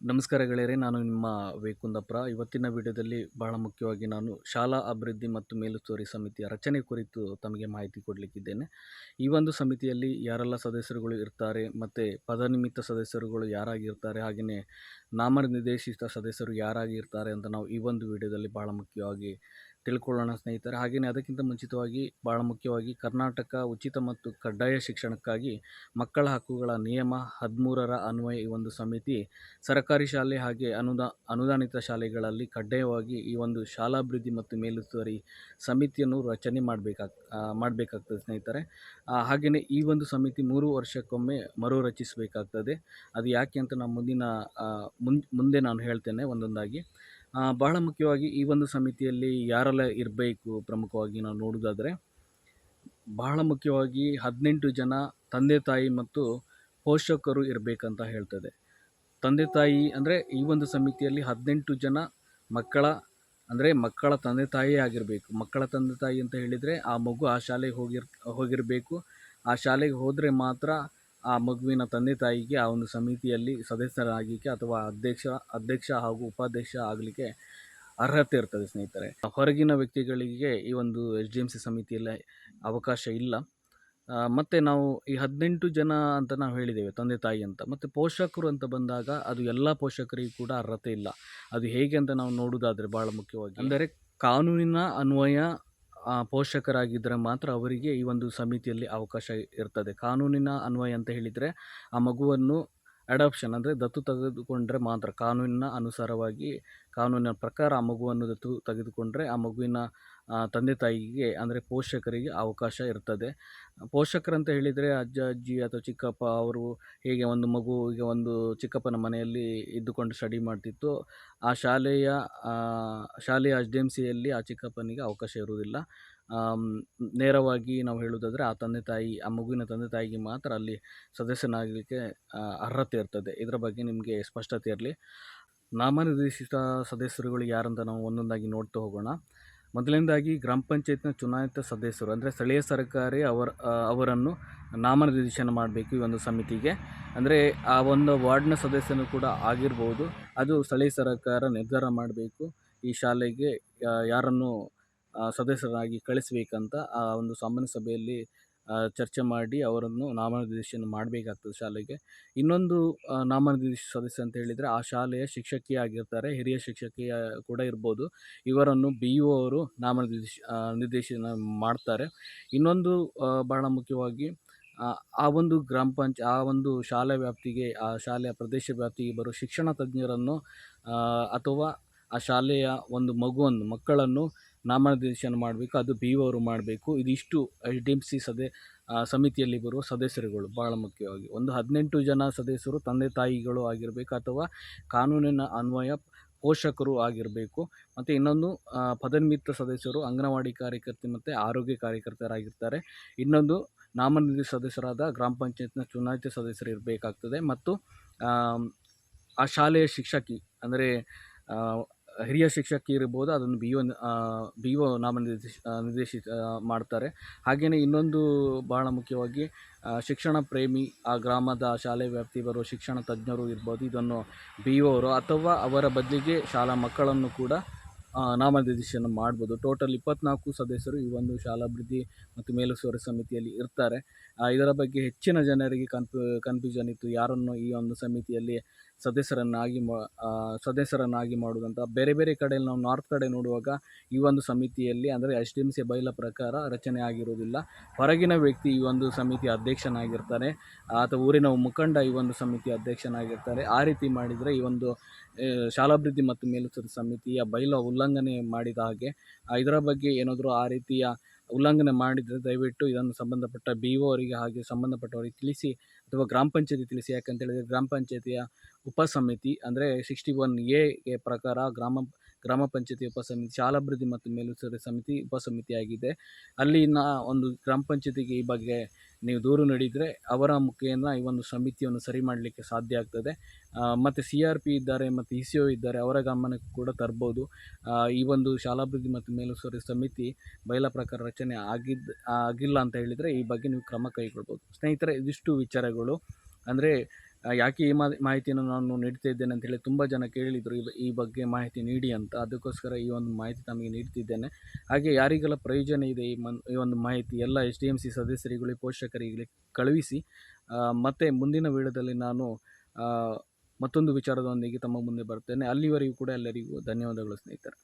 ನಮಸ್ಕಾರ ಗೆಳೆಯರೆ, ನಾನು ನಿಮ್ಮ ವೇಕುಂದಪ್ರ. ಇವತ್ತಿನ ವಿಡಿಯೋದಲ್ಲಿ ಬಹಳ ಮುಖ್ಯವಾಗಿ ನಾನು ಶಾಲಾ ಅಭಿವೃದ್ಧಿ ಮತ್ತು ಮೇಲುಸ್ತುವಾರಿ ಸಮಿತಿಯ ರಚನೆ ಕುರಿತು ತಮಗೆ ಮಾಹಿತಿ ಕೊಡಲಿಕ್ಕಿದ್ದೇನೆ. ಈ ಒಂದು ಸಮಿತಿಯಲ್ಲಿ ಯಾರೆಲ್ಲ ಸದಸ್ಯರುಗಳು ಇರ್ತಾರೆ ಮತ್ತು ಪದನಿಮಿತ್ತ ಸದಸ್ಯರುಗಳು ಯಾರಾಗಿರ್ತಾರೆ, ಹಾಗೆಯೇ ನಾಮನಿರ್ದೇಶಿತ ಸದಸ್ಯರು ಯಾರಾಗಿರ್ತಾರೆ ಅಂತ ನಾವು ಈ ಒಂದು ವಿಡಿಯೋದಲ್ಲಿ ಬಹಳ ಮುಖ್ಯವಾಗಿ ತಿಳ್ಕೊಳ್ಳೋಣ ಸ್ನೇಹಿತರೆ. ಹಾಗೆಯೇ ಅದಕ್ಕಿಂತ ಮುಂಚಿತವಾಗಿ ಭಾಳ ಮುಖ್ಯವಾಗಿ ಕರ್ನಾಟಕ ಉಚಿತ ಮತ್ತು ಕಡ್ಡಾಯ ಶಿಕ್ಷಣಕ್ಕಾಗಿ ಮಕ್ಕಳ ಹಕ್ಕುಗಳ ನಿಯಮ ಹದಿಮೂರರ ಅನ್ವಯ ಈ ಒಂದು ಸಮಿತಿ ಸರ್ಕಾರಿ ಶಾಲೆ ಹಾಗೆ ಅನುದಾ, ಅನುದಾನಿತ ಶಾಲೆಗಳಲ್ಲಿ ಕಡ್ಡಾಯವಾಗಿ ಈ ಒಂದು ಶಾಲಾಭಿವೃದ್ಧಿ ಮತ್ತು ಮೇಲುಸ್ತುವಾರಿ ಸಮಿತಿಯನ್ನು ರಚನೆ ಮಾಡಬೇಕಾಗ್ ಮಾಡಬೇಕಾಗ್ತದೆ ಸ್ನೇಹಿತರೆ. ಹಾಗೆಯೇ ಈ ಒಂದು ಸಮಿತಿ ಮೂರು ವರ್ಷಕ್ಕೊಮ್ಮೆ ಮರು ರಚಿಸಬೇಕಾಗ್ತದೆ ಅದು ಯಾಕೆ ಅಂತ ನಾನು ಮುಂದಿನ ಮುಂದೆ ನಾನು ಹೇಳ್ತೇನೆ ಒಂದೊಂದಾಗಿ. ಬಹಳ ಮುಖ್ಯವಾಗಿ ಈ ಒಂದು ಸಮಿತಿಯಲ್ಲಿ ಯಾರೆಲ್ಲ ಇರಬೇಕು ಪ್ರಮುಖವಾಗಿ ನಾವು ನೋಡೋದಾದರೆ ಬಹಳ ಮುಖ್ಯವಾಗಿ ಹದಿನೆಂಟು ಜನ ತಂದೆ ತಾಯಿ ಮತ್ತು ಪೋಷಕರು ಇರಬೇಕಂತ ಹೇಳ್ತದೆ. ತಂದೆ ತಾಯಿ ಅಂದರೆ ಈ ಒಂದು ಸಮಿತಿಯಲ್ಲಿ ಹದಿನೆಂಟು ಜನ ಮಕ್ಕಳ ಅಂದರೆ ಮಕ್ಕಳ ತಂದೆ ತಾಯಿಯೇ ಆಗಿರಬೇಕು. ಮಕ್ಕಳ ತಂದೆ ತಾಯಿ ಅಂತ ಹೇಳಿದರೆ ಆ ಮಗು ಆ ಶಾಲೆಗೆ ಹೋಗಿರ್, ಹೋಗಿರಬೇಕು. ಆ ಶಾಲೆಗೆ ಹೋದರೆ ಮಾತ್ರ ಆ ಮಗುವಿನ ತಂದೆ ತಾಯಿಗೆ ಆ ಒಂದು ಸಮಿತಿಯಲ್ಲಿ ಸದಸ್ಯರಾಗಲಿಕ್ಕೆ ಅಥವಾ ಅಧ್ಯಕ್ಷ ಅಧ್ಯಕ್ಷ ಹಾಗೂ ಉಪಾಧ್ಯಕ್ಷ ಆಗಲಿಕ್ಕೆ ಅರ್ಹತೆ ಇರ್ತದೆ ಸ್ನೇಹಿತರೆ. ಹೊರಗಿನ ವ್ಯಕ್ತಿಗಳಿಗೆ ಈ ಒಂದು ಎಸ್ ಡಿ ಎಂ ಸಿ ಸಮಿತಿಯಲ್ಲಿ ಅವಕಾಶ ಇಲ್ಲ. ಮತ್ತೆ ನಾವು ಈ ಹದಿನೆಂಟು ಜನ ಅಂತ ನಾವು ಹೇಳಿದ್ದೇವೆ ತಂದೆ ತಾಯಿ ಅಂತ. ಮತ್ತು ಪೋಷಕರು ಅಂತ ಬಂದಾಗ ಅದು ಎಲ್ಲ ಪೋಷಕರಿಗೂ ಕೂಡ ಅರ್ಹತೆ ಇಲ್ಲ. ಅದು ಹೇಗೆ ಅಂತ ನಾವು ನೋಡೋದಾದರೆ ಭಾಳ ಮುಖ್ಯವಾಗಿ ಅಂದರೆ ಕಾನೂನಿನ ಅನ್ವಯ ಪೋಷಕರಾಗಿದ್ದರೆ ಮಾತ್ರ ಅವರಿಗೆ ಈ ಒಂದು ಸಮಿತಿಯಲ್ಲಿ ಅವಕಾಶ ಇರ್ತದೆ. ಕಾನೂನಿನ ಅನ್ವಯ ಅಂತ ಹೇಳಿದರೆ ಆ ಮಗುವನ್ನು ಅಡಾಪ್ಷನ್ ಅಂದರೆ ದತ್ತು ತೆಗೆದುಕೊಂಡ್ರೆ ಮಾತ್ರ ಕಾನೂನಿನ ಅನುಸಾರವಾಗಿ ಕಾನೂನಿನ ಪ್ರಕಾರ ಆ ಮಗುವನ್ನು ದತ್ತು ತೆಗೆದುಕೊಂಡ್ರೆ ಆ ಮಗುವಿನ ತಂದೆ ತಾಯಿಗೆ, ಅಂದರೆ ಪೋಷಕರಿಗೆ ಅವಕಾಶ ಇರ್ತದೆ. ಪೋಷಕರಂತ ಹೇಳಿದರೆ ಅಜ್ಜ, ಅಜ್ಜಿ ಅಥವಾ ಚಿಕ್ಕಪ್ಪ ಅವರು ಹೇಗೆ ಒಂದು ಮಗು ಈಗ ಒಂದು ಚಿಕ್ಕಪ್ಪನ ಮನೆಯಲ್ಲಿ ಇದ್ದುಕೊಂಡು ಸ್ಟಡಿ ಮಾಡ್ತಿತ್ತು, ಆ ಶಾಲೆಯ ಶಾಲೆಯ ಎಚ್ ಡಿ ಎಂ ಸಿಯಲ್ಲಿ ಆ ಚಿಕ್ಕಪ್ಪನಿಗೆ ಅವಕಾಶ ಇರುವುದಿಲ್ಲ. ನೇರವಾಗಿ ನಾವು ಹೇಳುವುದಾದರೆ ಆ ತಂದೆ ತಾಯಿ, ಆ ಮಗುವಿನ ತಂದೆ ತಾಯಿಗೆ ಮಾತ್ರ ಅಲ್ಲಿ ಸದಸ್ಯನಾಗಲಿಕ್ಕೆ ಅರ್ಹತೆ ಇರ್ತದೆ. ಇದರ ಬಗ್ಗೆ ನಿಮಗೆ ಸ್ಪಷ್ಟತೆ ಇರಲಿ. ನಾಮನಿರ್ದೇಶಿತ ಸದಸ್ಯರುಗಳು ಯಾರಂತ ನಾವು ಒಂದೊಂದಾಗಿ ನೋಡ್ತಾ ಹೋಗೋಣ. ಮೊದಲನೇದಾಗಿ ಗ್ರಾಮ ಪಂಚಾಯತ್ನ ಚುನಾಯಿತ ಸದಸ್ಯರು, ಅಂದರೆ ಸ್ಥಳೀಯ ಸರ್ಕಾರಿ ಅವರ ಅವರನ್ನು ನಾಮನಿರ್ದೇಶನ ಮಾಡಬೇಕು ಈ ಒಂದು ಸಮಿತಿಗೆ. ಅಂದರೆ ಆ ಒಂದು ವಾರ್ಡ್ನ ಸದಸ್ಯನು ಕೂಡ ಆಗಿರ್ಬೋದು. ಅದು ಸ್ಥಳೀಯ ಸರ್ಕಾರ ನಿರ್ಧಾರ ಮಾಡಬೇಕು. ಈ ಶಾಲೆಗೆ ಯಾರನ್ನು ಸದಸ್ಯರಾಗಿ ಕಳಿಸ್ಬೇಕಂತ ಆ ಒಂದು ಸಾಮಾನ್ಯ ಸಭೆಯಲ್ಲಿ ಚರ್ಚೆ ಮಾಡಿ ಅವರನ್ನು ನಾಮನಿರ್ದೇಶನ ಮಾಡಬೇಕಾಗ್ತದೆ ಶಾಲೆಗೆ. ಇನ್ನೊಂದು ನಾಮನಿರ್ದೇಶ ಸದಸ್ಯ ಅಂತ ಹೇಳಿದರೆ ಆ ಶಾಲೆಯ ಶಿಕ್ಷಕಿ ಆಗಿರ್ತಾರೆ ಹಿರಿಯ ಶಿಕ್ಷಕಿಯ ಕೂಡ ಇರ್ಬೋದು. ಇವರನ್ನು ಬಿ ಇ ಅವರು ನಾಮನಿರ್ದೇಶ ನಿರ್ದೇಶನ ಮಾಡ್ತಾರೆ. ಇನ್ನೊಂದು ಬಹಳ ಮುಖ್ಯವಾಗಿ ಆ, ಒಂದು ಗ್ರಾಮ ಪಂಚ ಆ ಒಂದು ಶಾಲೆ ವ್ಯಾಪ್ತಿಗೆ ಆ ಶಾಲೆಯ ಪ್ರದೇಶ ವ್ಯಾಪ್ತಿಗೆ ಬರೋ ಶಿಕ್ಷಣ ತಜ್ಞರನ್ನು ಅಥವಾ ಆ ಶಾಲೆಯ ಒಂದು ಮಗುವನ್ನು ಮಕ್ಕಳನ್ನು ನಾಮನಿರ್ದೇಶನ ಮಾಡಬೇಕು, ಅದು ಬಿ ಅವರು ಮಾಡಬೇಕು. ಇದಿಷ್ಟು ಎಚ್ ಡಿ ಎಂ ಸಿ ಸದೆ ಸಮಿತಿಯಲ್ಲಿ ಬರುವ ಸದಸ್ಯರುಗಳು ಭಾಳ ಮುಖ್ಯವಾಗಿ. ಒಂದು ಹದಿನೆಂಟು ಜನ ಸದಸ್ಯರು ತಂದೆ ತಾಯಿಗಳು ಆಗಿರಬೇಕು ಅಥವಾ ಕಾನೂನಿನ ಅನ್ವಯ ಪೋಷಕರು ಆಗಿರಬೇಕು. ಮತ್ತು ಇನ್ನೊಂದು ಪದನಿಮಿತ್ತ ಸದಸ್ಯರು ಅಂಗನವಾಡಿ ಕಾರ್ಯಕರ್ತೆ ಮತ್ತು ಆರೋಗ್ಯ ಕಾರ್ಯಕರ್ತರಾಗಿರ್ತಾರೆ. ಇನ್ನೊಂದು ನಾಮನಿಧಿ ಸದಸ್ಯರಾದ ಗ್ರಾಮ ಪಂಚಾಯತ್ನ ಚುನಾಯಿತ ಸದಸ್ಯರು ಇರಬೇಕಾಗ್ತದೆ. ಮತ್ತು, ಆ ಶಾಲೆಯ ಶಿಕ್ಷಕಿ, ಅಂದರೆ ಹಿರಿಯ ಶಿಕ್ಷಕಿ ಇರ್ಬೋದು, ಅದನ್ನು ಬಿ ಒ ಬಿ ಒ ನಾಮನಿರ್ದೇಶ ನಿರ್ದೇಶಿತ ಮಾಡ್ತಾರೆ. ಹಾಗೆಯೇ ಇನ್ನೊಂದು ಬಹಳ ಮುಖ್ಯವಾಗಿ ಶಿಕ್ಷಣ ಪ್ರೇಮಿ, ಆ ಗ್ರಾಮದ ಶಾಲೆ ವ್ಯಾಪ್ತಿ ಬರುವ ಶಿಕ್ಷಣ ತಜ್ಞರು ಇರ್ಬೋದು, ಇದನ್ನು ಬಿ ಒ ಅವರು ಅಥವಾ ಅವರ ಬದಲಿಗೆ ಶಾಲಾ ಮಕ್ಕಳನ್ನು ಕೂಡ ನಾಮನಿರ್ದೇಶನ ಮಾಡ್ಬೋದು. ಟೋಟಲ್ ಇಪ್ಪತ್ನಾಲ್ಕು ಸದಸ್ಯರು ಈ ಒಂದು ಶಾಲಾಭಿವೃದ್ಧಿ ಮತ್ತು ಮೇಲುಸ್ತುವಾರಿ ಸಮಿತಿಯಲ್ಲಿ ಇರ್ತಾರೆ. ಇದರ ಬಗ್ಗೆ ಹೆಚ್ಚಿನ ಜನರಿಗೆ ಕನ್ಫ್ಯೂ, ಕನ್ಫ್ಯೂಷನ್ ಇತ್ತು, ಯಾರನ್ನು ಈ ಒಂದು ಸಮಿತಿಯಲ್ಲಿ ಸದಸ್ಯರನ್ನಾಗಿ ಸದಸ್ಯರನ್ನಾಗಿ ಮಾಡುವುದಂತ ಬೇರೆ ಬೇರೆ ಕಡೆಯಲ್ಲಿ ನಾವು ನಾರ್ತ್ ಕಡೆ ನೋಡುವಾಗ ಈ ಒಂದು ಸಮಿತಿಯಲ್ಲಿ ಅಂದರೆ H D M C bylaw ಪ್ರಕಾರ ರಚನೆ ಆಗಿರುವುದಿಲ್ಲ. ಹೊರಗಿನ ವ್ಯಕ್ತಿ ಈ ಒಂದು ಸಮಿತಿ ಅಧ್ಯಕ್ಷನಾಗಿರ್ತಾರೆ. ಅಥವಾ ಊರಿನ ಮುಖಂಡ ಈ ಒಂದು ಸಮಿತಿ ಅಧ್ಯಕ್ಷನಾಗಿರ್ತಾರೆ. ಆ ರೀತಿ ಮಾಡಿದರೆ ಈ ಒಂದು ಶಾಲಾಭಿವೃದ್ಧಿ ಮತ್ತು ಮೇಲುಸ್ತುವಾರಿ ಸಮಿತಿಯ ಬೈಲ ಉಲ್ಲಂಘನೆ ಮಾಡಿದ ಹಾಗೆ ಇದರ ಬಗ್ಗೆ ಏನಾದರೂ ಆ ರೀತಿಯ ಉಲ್ಲಂಘನೆ ಮಾಡಿದರೆ ದಯವಿಟ್ಟು ಇದನ್ನು ಸಂಬಂಧಪಟ್ಟ ಬಿ ಒ ಅವರಿಗೆ ಹಾಗೆ ಸಂಬಂಧಪಟ್ಟವರಿಗೆ ತಿಳಿಸಿ ಅಥವಾ ಗ್ರಾಮ ಪಂಚಾಯತಿ ತಿಳಿಸಿ. ಯಾಕಂತೇಳಿದರೆ ಗ್ರಾಮ ಪಂಚಾಯತಿಯ ಉಪಸಮಿತಿ ಅಂದರೆ ಸಿಕ್ಸ್ಟಿ ಒನ್ ಎ ಪ್ರಕಾರ ಗ್ರಾಮ ಗ್ರಾಮ ಪಂಚಾಯತಿ ಉಪಸಮಿತಿ, ಶಾಲಾಭಿವೃದ್ಧಿ ಮತ್ತು ಮೇಲುಸ್ತುವಾರಿ ಸಮಿತಿ ಉಪಸಮಿತಿಯಾಗಿದೆ. ಅಲ್ಲಿನ ಒಂದು ಗ್ರಾಮ ಪಂಚಾಯತಿಗೆ ಈ ಬಗ್ಗೆ ನೀವು ದೂರು ನೀಡಿದರೆ ಅವರ ಮುಖೇನ ಈ ಒಂದು ಸಮಿತಿಯನ್ನು ಸರಿ ಮಾಡಲಿಕ್ಕೆ ಸಾಧ್ಯ ಆಗ್ತದೆ. ಮತ್ತು ಸಿ ಆರ್ ಪಿ ಇದ್ದಾರೆ ಮತ್ತು ಇ ಸಿ ಒ ಇದ್ದಾರೆ, ಅವರ ಗಮನಕ್ಕೆ ಕೂಡ ತರ್ಬೋದು. ಈ ಒಂದು ಶಾಲಾಭಿವೃದ್ಧಿ ಮತ್ತು ಮೇಲುಸ್ತುವಾರಿ ಸಮಿತಿ ಬಯಲ ಪ್ರಕಾರ ರಚನೆ ಆಗಿದ್ದು ಆಗಿಲ್ಲ ಅಂತ ಹೇಳಿದರೆ ಈ ಬಗ್ಗೆ ನೀವು ಕ್ರಮ ಕೈಗೊಳ್ಬೋದು. ಸ್ನೇಹಿತರೆ, ಇದಿಷ್ಟು ವಿಚಾರಗಳು. ಅಂದರೆ ಯಾಕೆ ಈ ಮಾಹಿತಿಯನ್ನು ನಾನು ನೀಡ್ತಾ ಇದ್ದೇನೆ ಅಂತೇಳಿ ತುಂಬ ಜನ ಕೇಳಿದರು ಈ ಬಗ್ಗೆ ಮಾಹಿತಿ ನೀಡಿ ಅಂತ. ಅದಕ್ಕೋಸ್ಕರ ಈ ಒಂದು ಮಾಹಿತಿ ತಮಗೆ ನೀಡ್ತಿದ್ದೇನೆ. ಹಾಗೆ ಯಾರಿಗೆಲ್ಲ ಪ್ರಯೋಜನ ಇದೆ ಈ ಮನ್, ಈ ಒಂದು ಮಾಹಿತಿ ಎಲ್ಲ ಎಸ್ ಡಿ ಎಂ ಸಿ ಸದಸ್ಯರುಗಳಿಗೆ ಪೋಷಕರಿಗೆ ಕಳುಹಿಸಿ ಮತ್ತು ಮುಂದಿನ ವಿಡಿಯೋದಲ್ಲಿ ನಾನು ಮತ್ತೊಂದು ವಿಚಾರದೊಂದಿಗೆ ತಮ್ಮ ಮುಂದೆ ಬರ್ತೇನೆ ಅಲ್ಲಿವರೆಗೂ ಕೂಡ ಎಲ್ಲರಿಗೂ ಧನ್ಯವಾದಗಳು ಸ್ನೇಹಿತರೆ.